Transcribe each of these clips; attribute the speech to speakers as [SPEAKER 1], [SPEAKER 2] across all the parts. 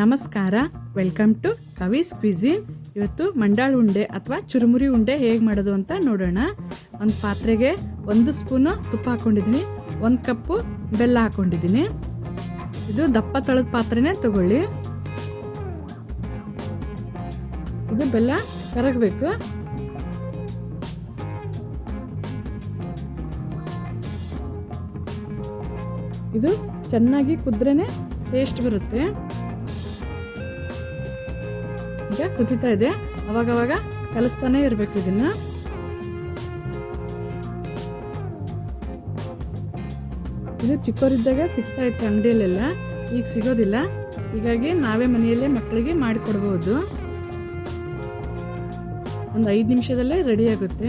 [SPEAKER 1] ನಮಸ್ಕಾರ. Welcome to ಕವಿಸ್ cuisine ಇವತ್ತು ಮಂಡಾಳು ಉಂಡೆ ಅಥವಾ ಚುರುಮುರಿ ಉಂಡೆ ಹೇಗೆ ಮಾಡೋದು ಅಂತ ನೋಡೋಣ. ಒಂದು ಪಾತ್ರೆಗೆ ಒಂದು ಸ್ಪೂನು ತುಪ್ಪ ಹಾಕೊಂಡಿದ್ದೀನಿ. ಒಂದು ಕಪ್ಪು ಬೆಲ್ಲ ಹಾಕೊಂಡಿದ್ದೀನಿ. ಇದು ದಪ್ಪ ತಳದ ಪಾತ್ರೆನೇ ತಗೊಳ್ಳಿ. ಇದು ಬೆಲ್ಲ ಕರಗಬೇಕು. ಇದು ಚೆನ್ನಾಗಿ ಕುದ್ರೇನೆ ಟೇಸ್ಟ್ ಬರುತ್ತೆ. ಈಗ ಕುದಿತಾ ಇದೆ. ಅವಾಗವಾಗ ಕಲಿಸ್ತಾನೆ ಇರಬೇಕು ಇದನ್ನ. ಇದು ಚಿಕ್ಕವರಿದ್ದಾಗ ಸಿಗ್ತಾ ಇತ್ತು ಅಂಗಡಿಯಲ್ಲೆಲ್ಲ. ಈಗ ಸಿಗೋದಿಲ್ಲ. ಹೀಗಾಗಿ ನಾವೇ ಮನೆಯಲ್ಲೇ ಮಕ್ಕಳಿಗೆ ಮಾಡಿಕೊಡ್ಬೋದು. ಒಂದು ಐದು ನಿಮಿಷದಲ್ಲೇ ರೆಡಿ ಆಗುತ್ತೆ.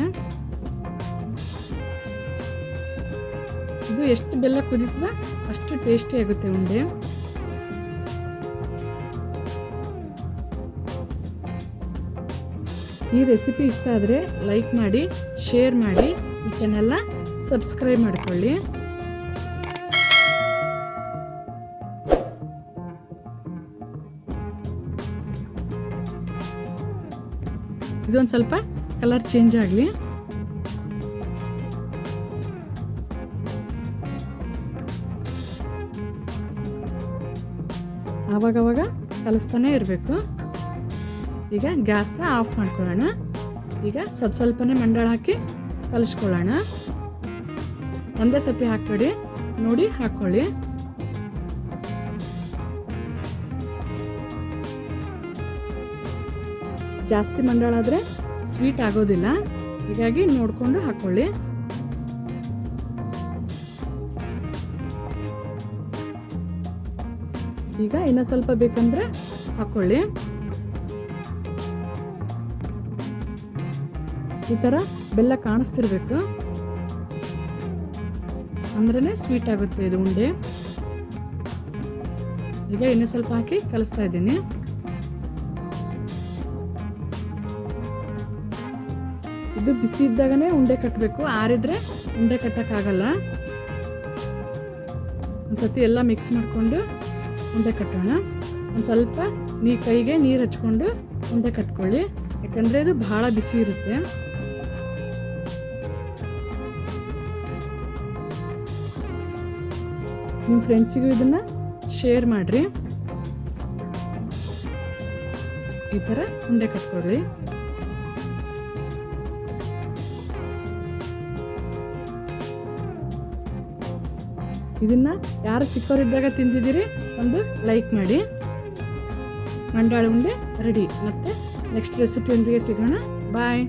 [SPEAKER 1] ಇದು ಎಷ್ಟು ಬೆಲ್ಲ ಕುದೀತದ ಅಷ್ಟು ಟೇಸ್ಟಿ ಆಗುತ್ತೆ ಉಂಡೆ. ಈ ರೆಸಿಪಿ ಇಷ್ಟ ಆದರೆ ಲೈಕ್ ಮಾಡಿ ಶೇರ್ ಮಾಡಿ, ಈ ಚಾನೆಲ್ನ ಸಬ್ಸ್ಕ್ರೈಬ್ ಮಾಡಿಕೊಳ್ಳಿ. ಇದೊಂದು ಸ್ವಲ್ಪ ಕಲರ್ ಚೇಂಜ್ ಆಗಲಿ. ಆವಾಗವಾಗ ಕಲಿಸ್ತಾನೆ ಇರಬೇಕು. ಈಗ ಗ್ಯಾಸ್ನ ಆಫ್ ಮಾಡ್ಕೊಳ್ಳೋಣ. ಈಗ ಸ್ವಲ್ಪ ಸ್ವಲ್ಪನೇ ಮಂಡಾಳ ಹಾಕಿ ಕಲಿಸ್ಕೊಳ್ಳೋಣ. ಒಂದೇ ಸತಿ ಹಾಕ್ಬೇಡಿ. ನೋಡಿ, ಹಾಕ್ಕೊಳ್ಳಿ. ಜಾಸ್ತಿ ಮಂಡಾಳ ಆದರೆ ಸ್ವೀಟ್ ಆಗೋದಿಲ್ಲ. ಹೀಗಾಗಿ ನೋಡಿಕೊಂಡು ಹಾಕ್ಕೊಳ್ಳಿ. ಈಗ ಇನ್ನೂ ಸ್ವಲ್ಪ ಬೇಕಂದ್ರೆ ಹಾಕ್ಕೊಳ್ಳಿ. ಈ ಥರ ಬೆಲ್ಲ ಕಾಣಿಸ್ತಿರ್ಬೇಕು. ಅಂದ್ರೇ ಸ್ವೀಟ್ ಆಗುತ್ತೆ ಇದು ಉಂಡೆ. ಈಗ ಇನ್ನೂ ಸ್ವಲ್ಪ ಹಾಕಿ ಕಲಿಸ್ತಾ ಇದ್ದೀನಿ. ಇದು ಬಿಸಿ ಇದ್ದಾಗನೇ ಉಂಡೆ ಕಟ್ಟಬೇಕು ಆರಿದ್ರೆ ಉಂಡೆ ಕಟ್ಟೋಕ್ಕಾಗಲ್ಲ. ಒಂದು ಸತಿ ಎಲ್ಲ ಮಿಕ್ಸ್ ಮಾಡಿಕೊಂಡು ಉಂಡೆ ಕಟ್ಟೋಣ. ಒಂದು ಸ್ವಲ್ಪ ನೀ ಕೈಗೆ ನೀರು ಹಚ್ಕೊಂಡು ಉಂಡೆ ಕಟ್ಕೊಳ್ಳಿ. ಯಾಕಂದರೆ ಇದು ಭಾಳ ಬಿಸಿ ಇರುತ್ತೆ. ನಿಮ್ಮ ಫ್ರೆಂಡ್ಸಿಗೂ ಇದನ್ನು ಶೇರ್ ಮಾಡಿರಿ. ಈ ಥರ ಉಂಡೆ ಕಟ್ಕೊಳ್ಳಿ ಇದನ್ನ ಯಾರು ಚಿಕ್ಕವರಿದ್ದಾಗ ತಿಂದಿದ್ದೀರಿ, ಒಂದು ಲೈಕ್ ಮಾಡಿ. ಮಂಡಾಳ ಉಂಡೆ ರೆಡಿ. ಮತ್ತೆ ನೆಕ್ಸ್ಟ್ ರೆಸಿಪಿಯೊಂದಿಗೆ ಸಿಗೋಣ. ಬಾಯ್